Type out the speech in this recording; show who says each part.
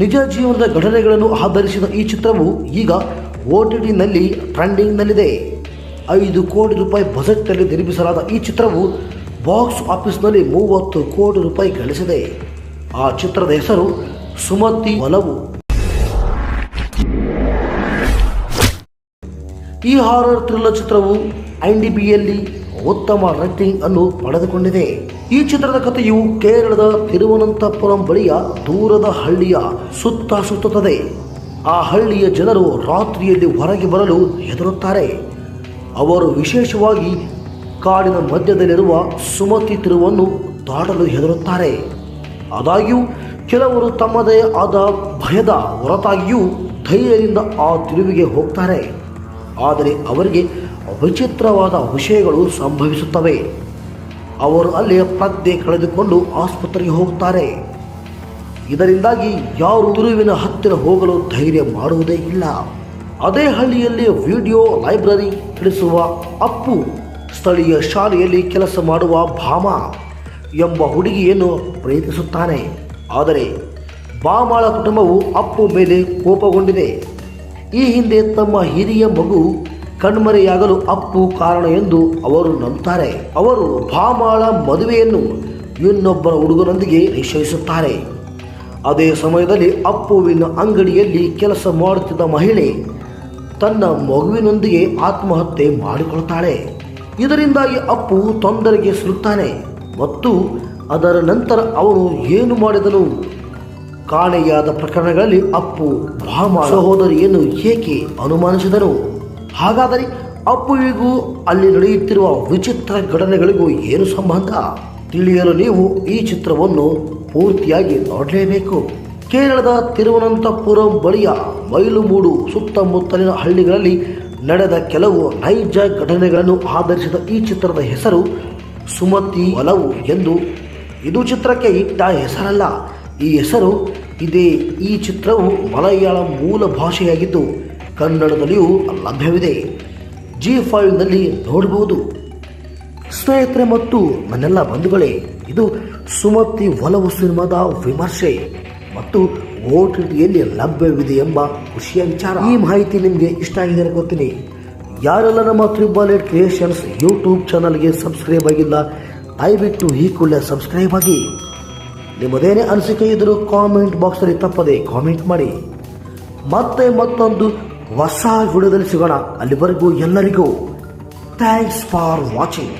Speaker 1: ನಿಜ ಜೀವನದ ಘಟನೆಗಳನ್ನು ಆಧರಿಸಿದ ಈ ಚಿತ್ರವು ಈಗ ಓ ಟಿ ಟಿನಲ್ಲಿ ಟ್ರೆಂಡಿಂಗ್ನಲ್ಲಿದೆ. ಐದು ಕೋಟಿ ರೂಪಾಯಿ ಬಜೆಟ್ನಲ್ಲಿ ನಿರ್ಮಿಸಲಾದ ಈ ಚಿತ್ರವು ಬಾಕ್ಸ್ ಆಫೀಸ್ನಲ್ಲಿ ಮೂವತ್ತು ಕೋಟಿ ರೂಪಾಯಿ ಗಳಿಸಿದೆ. ಆ ಚಿತ್ರದ ಹೆಸರು ಸುಮತಿ ಒಲವು. ಈ ಹಾರರ್ ಥ್ರಿಲ್ಲರ್ ಚಿತ್ರವು ಐಎನ್ಡಿಬಿಯಲ್ಲಿ ಉತ್ತಮ ರೇಟಿಂಗ್ ಅನ್ನು ಪಡೆದುಕೊಂಡಿದೆ. ಈ ಚಿತ್ರದ ಕಥೆಯು ಕೇರಳದ ತಿರುವನಂತಪುರಂ ಬಳಿಯ ದೂರದ ಹಳ್ಳಿಯ ಸುತ್ತ ಸುತ್ತುತ್ತದೆ. ಆ ಹಳ್ಳಿಯ ಜನರು ರಾತ್ರಿಯಲ್ಲಿ ಹೊರಗೆ ಬರಲು ಹೆದರುತ್ತಾರೆ. ಅವರು ವಿಶೇಷವಾಗಿ ಕಾಡಿನ ಮಧ್ಯದಲ್ಲಿರುವ ಸುಮತಿ ತಿರುವನ್ನು ದಾಟಲು ಹೆದರುತ್ತಾರೆ. ಆದಾಗ್ಯೂ, ಕೆಲವರು ತಮ್ಮದೇ ಆದ ಭಯದ ಹೊರತಾಗಿಯೂ ಧೈರ್ಯದಿಂದ ಆ ತಿರುವಿಗೆ ಹೋಗ್ತಾರೆ. ಆದರೆ ಅವರಿಗೆ ವಿಚಿತ್ರವಾದ ವಿಷಯಗಳು ಸಂಭವಿಸುತ್ತವೆ. ಅವರು ಅಲ್ಲಿ ಪ್ರಜ್ಞೆ ಕಳೆದುಕೊಂಡು ಆಸ್ಪತ್ರೆಗೆ ಹೋಗುತ್ತಾರೆ. ಇದರಿಂದಾಗಿ ಯಾರು ತಿರುವಿನ ಹತ್ತಿರ ಹೋಗಲು ಧೈರ್ಯ ಮಾಡುವುದೇ ಇಲ್ಲ. ಅದೇ ಹಳ್ಳಿಯಲ್ಲಿ ವಿಡಿಯೋ ಲೈಬ್ರರಿ ನಡೆಸುವ ಅಪ್ಪು ಸ್ಥಳೀಯ ಶಾಲೆಯಲ್ಲಿ ಕೆಲಸ ಮಾಡುವ ಭಾಮ ಎಂಬ ಹುಡುಗಿಯನ್ನು ಪ್ರಯತ್ನಿಸುತ್ತಾನೆ ಆದರೆ ಬಾಮಾಳ ಕುಟುಂಬವು ಅಪ್ಪು ಮೇಲೆ ಕೋಪಗೊಂಡಿದೆ. ಈ ಹಿಂದೆ ತಮ್ಮ ಹಿರಿಯ ಮಗು ಕಣ್ಮರೆಯಾಗಲು ಅಪ್ಪು ಕಾರಣ ಎಂದು ಅವರು ನಂಬುತ್ತಾರೆ ಅವರು ಭಾಮಾಳ ಮದುವೆಯನ್ನು ಇನ್ನೊಬ್ಬರ ಹುಡುಗನೊಂದಿಗೆ ನಿಶ್ಚಯಿಸುತ್ತಾರೆ ಅದೇ ಸಮಯದಲ್ಲಿ ಅಪ್ಪುವಿನ ಅಂಗಡಿಯಲ್ಲಿ ಕೆಲಸ ಮಾಡುತ್ತಿದ್ದ ಮಹಿಳೆ ತನ್ನ ಮಗುವಿನೊಂದಿಗೆ ಆತ್ಮಹತ್ಯೆ ಮಾಡಿಕೊಳ್ತಾಳೆ ಇದರಿಂದಾಗಿ ಅಪ್ಪು ತೊಂದರೆಗೆ ಸಿಲುಕ್ತಾನೆ ಮತ್ತು ಅದರ ನಂತರ ಅವನು ಏನು ಮಾಡಿದನು? ಕಾಣೆಯಾದ ಪ್ರಕರಣಗಳಲ್ಲಿ ಅಪ್ಪು ಭಾಮ ಸಹೋದರಿಯನ್ನು ಏಕೆ ಅನುಮಾನಿಸಿದನು? ಹಾಗಾದರೆ ಅಪ್ಪುವಿಗೂ ಅಲ್ಲಿ ನಡೆಯುತ್ತಿರುವ ವಿಚಿತ್ರ ಘಟನೆಗಳಿಗೂ ಏನು ಸಂಬಂಧ? ತಿಳಿಯಲು ನೀವು ಈ ಚಿತ್ರವನ್ನು ಪೂರ್ತಿಯಾಗಿ ನೋಡಲೇಬೇಕು. ಕೇರಳದ ತಿರುವನಂತಪುರಂ ಬಳಿಯ ಮೈಲುಮೂಡು ಸುತ್ತಮುತ್ತಲಿನ ಹಳ್ಳಿಗಳಲ್ಲಿ ನಡೆದ ಕೆಲವು ನೈಜ ಘಟನೆಗಳನ್ನು ಆಧರಿಸಿದ ಈ ಚಿತ್ರದ ಹೆಸರು ಸುಮತಿ ಒಲವು ಎಂದು. ಇದು ಚಿತ್ರಕ್ಕೆ ಇಟ್ಟ ಹೆಸರಲ್ಲ. ಈ ಹೆಸರು, ಇದೇ ಈ ಚಿತ್ರವು ಮಲಯಾಳ ಮೂಲ ಭಾಷೆಯಾಗಿದ್ದು ಕನ್ನಡದಲ್ಲಿಯೂ ಲಭ್ಯವಿದೆ. ಜಿ ಫೈವ್ನಲ್ಲಿ ನೋಡಬಹುದು ಸ್ನೇಹಿತರೆ ಮತ್ತು ನನ್ನೆಲ್ಲ ಬಂಧುಗಳೇ, ಇದು ಸುಮತಿ ಒಲವು ಸಿನಿಮಾದ ವಿಮರ್ಶೆ ಮತ್ತು ಓ ಟಿ ಲಭ್ಯವಿದೆ ಎಂಬ ಖುಷಿಯ ವಿಚಾರ. ಈ ಮಾಹಿತಿ ನಿಮಗೆ ಇಷ್ಟ ಆಗಿದೆ ಗೊತ್ತೀನಿ ಯಾರೆಲ್ಲ ನಮ್ಮ ತ್ರಿಬಾಲೆಟ್ ಕ್ರಿಯೇಷನ್ಸ್ ಯೂಟ್ಯೂಬ್ ಚಾನಲ್ಗೆ ಸಬ್ಸ್ಕ್ರೈಬ್ ಆಗಿಲ್ಲ, ದಯವಿಟ್ಟು ಈ ಕೂಡಲೇ ಸಬ್ಸ್ಕ್ರೈಬ್ ಆಗಿ. ನಿಮ್ಮದೇನೇ ಅನಿಸಿಕೆ ಇದ್ದರೂ ಕಾಮೆಂಟ್ ಬಾಕ್ಸಲ್ಲಿ ತಪ್ಪದೆ ಕಾಮೆಂಟ್ ಮಾಡಿ. ಮತ್ತೆ ಮತ್ತೊಂದು ಹೊಸ ವಿಡಿಯೋದಲ್ಲಿ ಸಿಗೋಣ. ಅಲ್ಲಿವರೆಗೂ ಎಲ್ಲರಿಗೂ ಥ್ಯಾಂಕ್ಸ್ ಫಾರ್ ವಾಚಿಂಗ್